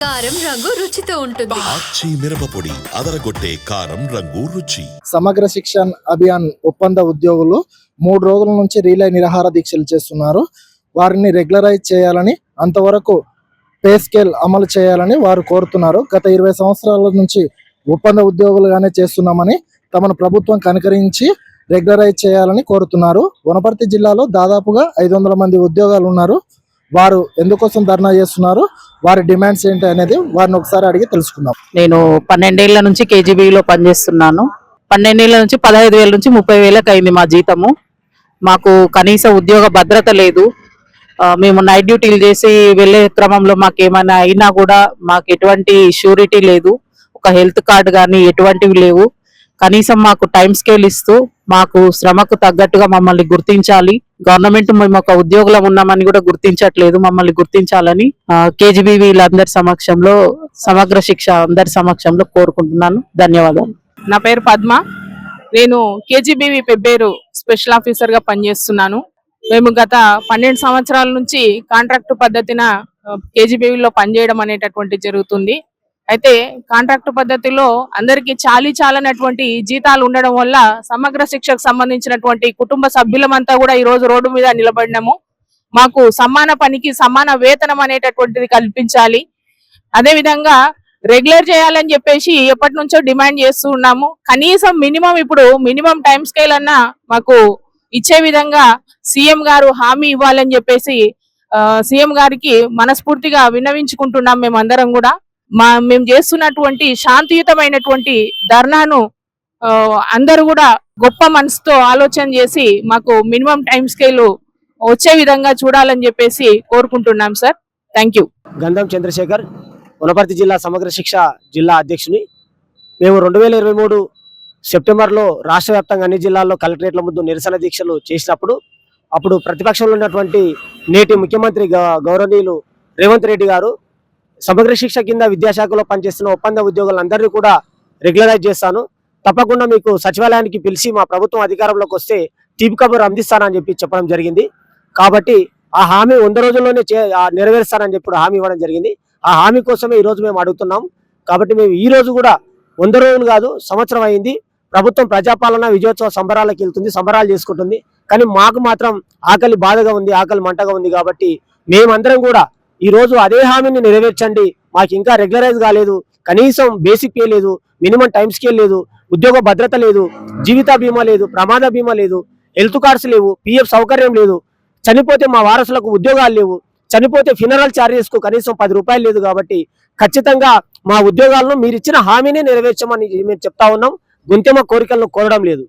కారం రంగు రుచితో ఉంటుంది. మిరపపొడి అదరగొట్టే కారం రంగు రుచి. సమగ్ర శిక్షణ్ అభియాన్ ఒప్పంద ఉద్యోగులు మూడు రోజుల నుంచి రీలే నిరాహార దీక్షలు చేస్తున్నారు. వారిని రెగ్యులరైజ్ చేయాలని అంతవరకు పే స్కేల్ అమలు చేయాలని వారు కోరుతున్నారు. గత ఇరవై సంవత్సరాల నుంచి ఒప్పంద ఉద్యోగులుగానే చేస్తున్నామని తమను ప్రభుత్వం కనుకరించి రెగ్యులరైజ్ చేయాలని కోరుతున్నారు. వనపర్తి జిల్లాలో దాదాపుగా ఐదు వందల మంది ఉద్యోగాలు ఉన్నారు. వారు ఎందుకోసం ధర్నా చేస్తున్నారు వారి డిమాండ్స్ ఏంటి అనేది వారిని ఒకసారి అడిగి తెలుసుకుందాం. నేను పన్నెండేళ్ళ నుంచి కేజీబీలో పనిచేస్తున్నాను. పన్నెండేళ్ళ నుంచి పదహైదు వేల నుంచి ముప్పై వేలకు అయింది మా జీతము. మాకు కనీస ఉద్యోగ భద్రత లేదు. మేము నైట్ డ్యూటీలు చేసి వెళ్ళే క్రమంలో మాకు ఏమైనా అయినా కూడా మాకు ఎటువంటి షూరిటీ లేదు. ఒక హెల్త్ కార్డు కానీ ఎటువంటివి లేవు. కనీసం మాకు టైం స్కేల్ ఇస్తూ మాకు శ్రమకు తగ్గట్టుగా మమ్మల్ని గుర్తించాలి. గవర్నమెంట్ మేము ఒక ఉద్యోగులం ఉన్నామని కూడా గుర్తించట్లేదు మమ్మల్ని గుర్తించాలని కేజీబీవీలందరి సమక్షంలో సమగ్ర శిక్ష అందరి సమక్షంలో కోరుకుంటున్నాను. ధన్యవాదాలు. నా పేరు పద్మ. నేను కేజీబీవీ పెబ్బేరు స్పెషల్ ఆఫీసర్గా పనిచేస్తున్నాను. మేము గత పన్నెండు సంవత్సరాల నుంచి కాంట్రాక్ట్ పద్ధతిన కేజీబీవీలో పనిచేయడం అనేటటువంటి జరుగుతుంది. అయితే కాంట్రాక్ట్ పద్ధతిలో అందరికీ చాలీ చాలనటువంటి జీతాలు ఉండడం వల్ల సమగ్ర శిక్షకు సంబంధించినటువంటి కుటుంబ సభ్యులమంతా కూడా ఈ రోజు రోడ్డు మీద నిలబడినాము. మాకు సమాన పనికి సమాన వేతనం అనేటటువంటిది కల్పించాలి. అదే విధంగా రెగ్యులర్ చేయాలని చెప్పేసి ఎప్పటి నుంచో డిమాండ్ చేస్తూ ఉన్నాము. కనీసం మినిమం ఇప్పుడు మినిమం టైం స్కేల్ అన్నా మాకు ఇచ్చే విధంగా సీఎం గారు హామీ ఇవ్వాలని చెప్పేసి సీఎం గారికి మనస్ఫూర్తిగా విన్నవించుకుంటున్నాం మేమందరం కూడా. మా మేము చేస్తున్నటువంటి శాంతియుతమైనటువంటి ధర్నాను అందరూ కూడా గొప్ప మనసుతో ఆలోచన చేసి మాకు మినిమం టైం స్కేల్ వచ్చే విధంగా చూడాలని చెప్పేసి కోరుకుంటున్నాం సార్. Thank you. గంధం చంద్రశేఖర్ వనపర్తి జిల్లా సమగ్ర శిక్ష జిల్లా అధ్యక్షుని. మేము రెండు వేల ఇరవై మూడు సెప్టెంబర్లో రాష్ట్ర వ్యాప్తంగా అన్ని జిల్లాల్లో కలెక్టరేట్ల ముందు నిరసన దీక్షలు చేసినప్పుడు అప్పుడు ప్రతిపక్షంలో ఉన్నటువంటి నేటి ముఖ్యమంత్రి గ- గౌరవనీయులు రేవంత్ రెడ్డి గారు సమగ్ర శిక్ష కింద విద్యాశాఖలో పనిచేస్తున్న ఒప్పంద ఉద్యోగులందరినీ కూడా రెగ్యులరైజ్ చేస్తాను. తప్పకుండా మీకు సచివాలయానికి పిలిచి మా ప్రభుత్వం అధికారంలోకి వస్తే తీపి కబురు అందిస్తానని చెప్పి చెప్పడం జరిగింది. కాబట్టి ఆ హామీ వంద రోజుల్లోనే చే నెరవేరుస్తానని చెప్పి హామీ ఇవ్వడం జరిగింది. ఆ హామీ కోసమే ఈరోజు మేము అడుగుతున్నాం. కాబట్టి మేము ఈ రోజు కూడా వంద రోజులు కాదు సంవత్సరం అయింది. ప్రభుత్వం ప్రజాపాలన విజయోత్సవ సంబరాలకు వెళ్తుంది సంబరాలు చేసుకుంటుంది. కానీ మాకు మాత్రం ఆకలి బాధగా ఉంది ఆకలి మంటగా ఉంది కాబట్టి మేమందరం కూడా ఈ రోజు అదే హామీని నెరవేర్చండి. మాకు ఇంకా రెగ్యులరైజ్ కాలేదు. కనీసం బేసిక్ పే లేదు మినిమం టైం స్కేల్ లేదు ఉద్యోగ భద్రత లేదు జీవిత బీమా లేదు ప్రమాద బీమా లేదు హెల్త్ కార్డ్స్ లేవు పిఎఫ్ సౌకర్యం లేదు. చనిపోతే మా వారసులకు ఉద్యోగాలు లేవు. చనిపోతే ఫినరల్ ఛార్జెస్కు కనీసం పది రూపాయలు లేదు కాబట్టి ఖచ్చితంగా మా ఉద్యోగాలను మీరు ఇచ్చిన హామీని నెరవేర్చమని మేము చెప్తా ఉన్నాం. గుంతెమ కోరికలను కోరడం లేదు.